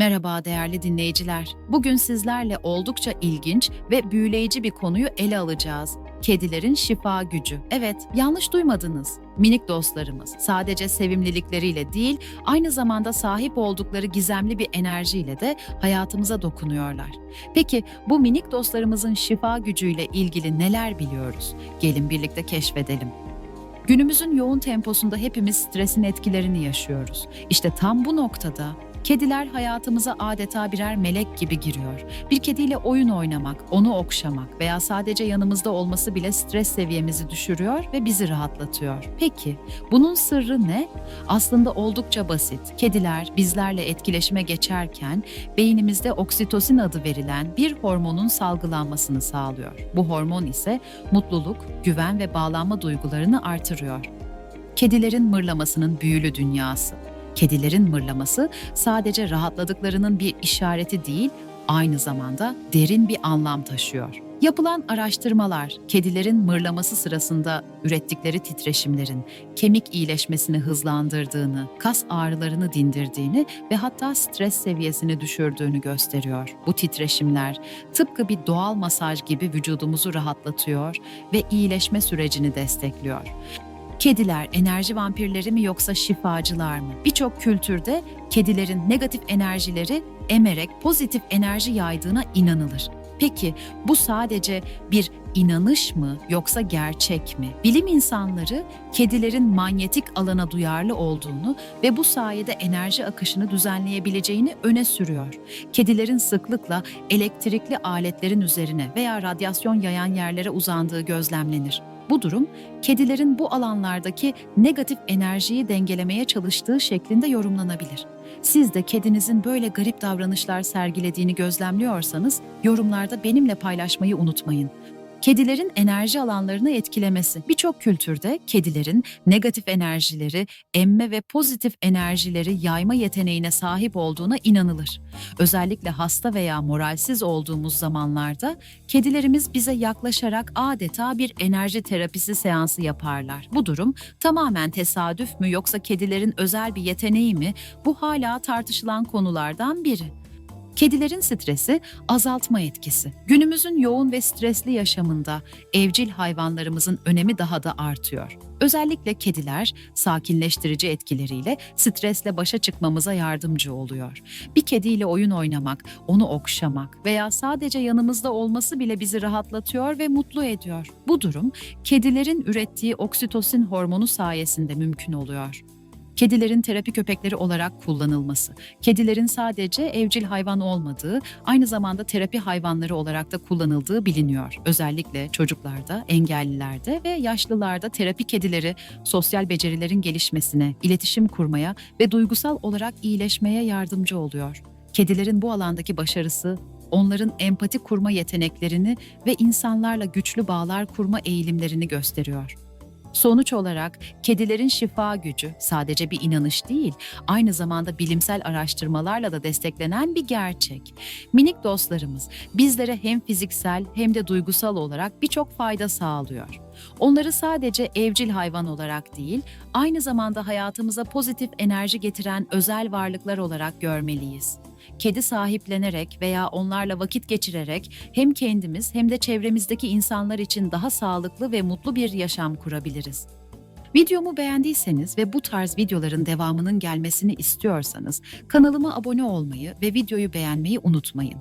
Merhaba değerli dinleyiciler. Bugün sizlerle oldukça ilginç ve büyüleyici bir konuyu ele alacağız. Kedilerin şifa gücü. Evet, yanlış duymadınız. Minik dostlarımız sadece sevimlilikleriyle değil, aynı zamanda sahip oldukları gizemli bir enerjiyle de hayatımıza dokunuyorlar. Peki bu minik dostlarımızın şifa gücüyle ilgili neler biliyoruz? Gelin birlikte keşfedelim. Günümüzün yoğun temposunda hepimiz stresin etkilerini yaşıyoruz. İşte tam bu noktada kediler hayatımıza adeta birer melek gibi giriyor. Bir kediyle oyun oynamak, onu okşamak veya sadece yanımızda olması bile stres seviyemizi düşürüyor ve bizi rahatlatıyor. Peki bunun sırrı ne? Aslında oldukça basit. Kediler bizlerle etkileşime geçerken beynimizde oksitosin adı verilen bir hormonun salgılanmasını sağlıyor. Bu hormon ise mutluluk, güven ve bağlanma duygularını artırıyor. Kedilerin mırlamasının büyülü dünyası. Kedilerin mırlaması sadece rahatladıklarının bir işareti değil, aynı zamanda derin bir anlam taşıyor. Yapılan araştırmalar, kedilerin mırlaması sırasında ürettikleri titreşimlerin kemik iyileşmesini hızlandırdığını, kas ağrılarını dindirdiğini ve hatta stres seviyesini düşürdüğünü gösteriyor. Bu titreşimler tıpkı bir doğal masaj gibi vücudumuzu rahatlatıyor ve iyileşme sürecini destekliyor. Kediler enerji vampirleri mi yoksa şifacılar mı? Birçok kültürde kedilerin negatif enerjileri emerek pozitif enerji yaydığına inanılır. Peki bu sadece bir inanış mı yoksa gerçek mi? Bilim insanları kedilerin manyetik alana duyarlı olduğunu ve bu sayede enerji akışını düzenleyebileceğini öne sürüyor. Kedilerin sıklıkla elektrikli aletlerin üzerine veya radyasyon yayan yerlere uzandığı gözlemlenir. Bu durum, kedilerin bu alanlardaki negatif enerjiyi dengelemeye çalıştığı şeklinde yorumlanabilir. Siz de kedinizin böyle garip davranışlar sergilediğini gözlemliyorsanız yorumlarda benimle paylaşmayı unutmayın. Kedilerin enerji alanlarını etkilemesi. Birçok kültürde kedilerin negatif enerjileri emme ve pozitif enerjileri yayma yeteneğine sahip olduğuna inanılır. Özellikle hasta veya moralsiz olduğumuz zamanlarda kedilerimiz bize yaklaşarak adeta bir enerji terapisi seansı yaparlar. Bu durum tamamen tesadüf mü yoksa kedilerin özel bir yeteneği mi? Bu hala tartışılan konulardan biri. Kedilerin stresi azaltma etkisi. Günümüzün yoğun ve stresli yaşamında evcil hayvanlarımızın önemi daha da artıyor. Özellikle kediler sakinleştirici etkileriyle stresle başa çıkmamıza yardımcı oluyor. Bir kediyle oyun oynamak, onu okşamak veya sadece yanımızda olması bile bizi rahatlatıyor ve mutlu ediyor. Bu durum kedilerin ürettiği oksitosin hormonu sayesinde mümkün oluyor. Kedilerin terapi köpekleri olarak kullanılması. Kedilerin sadece evcil hayvan olmadığı, aynı zamanda terapi hayvanları olarak da kullanıldığı biliniyor. Özellikle çocuklarda, engellilerde ve yaşlılarda terapi kedileri sosyal becerilerin gelişmesine, iletişim kurmaya ve duygusal olarak iyileşmeye yardımcı oluyor. Kedilerin bu alandaki başarısı onların empati kurma yeteneklerini ve insanlarla güçlü bağlar kurma eğilimlerini gösteriyor. Sonuç olarak kedilerin şifa gücü sadece bir inanış değil, aynı zamanda bilimsel araştırmalarla da desteklenen bir gerçek. Minik dostlarımız bizlere hem fiziksel hem de duygusal olarak birçok fayda sağlıyor. Onları sadece evcil hayvan olarak değil, aynı zamanda hayatımıza pozitif enerji getiren özel varlıklar olarak görmeliyiz. Kedi sahiplenerek veya onlarla vakit geçirerek hem kendimiz hem de çevremizdeki insanlar için daha sağlıklı ve mutlu bir yaşam kurabiliriz. Videomu beğendiyseniz ve bu tarz videoların devamının gelmesini istiyorsanız kanalıma abone olmayı ve videoyu beğenmeyi unutmayın.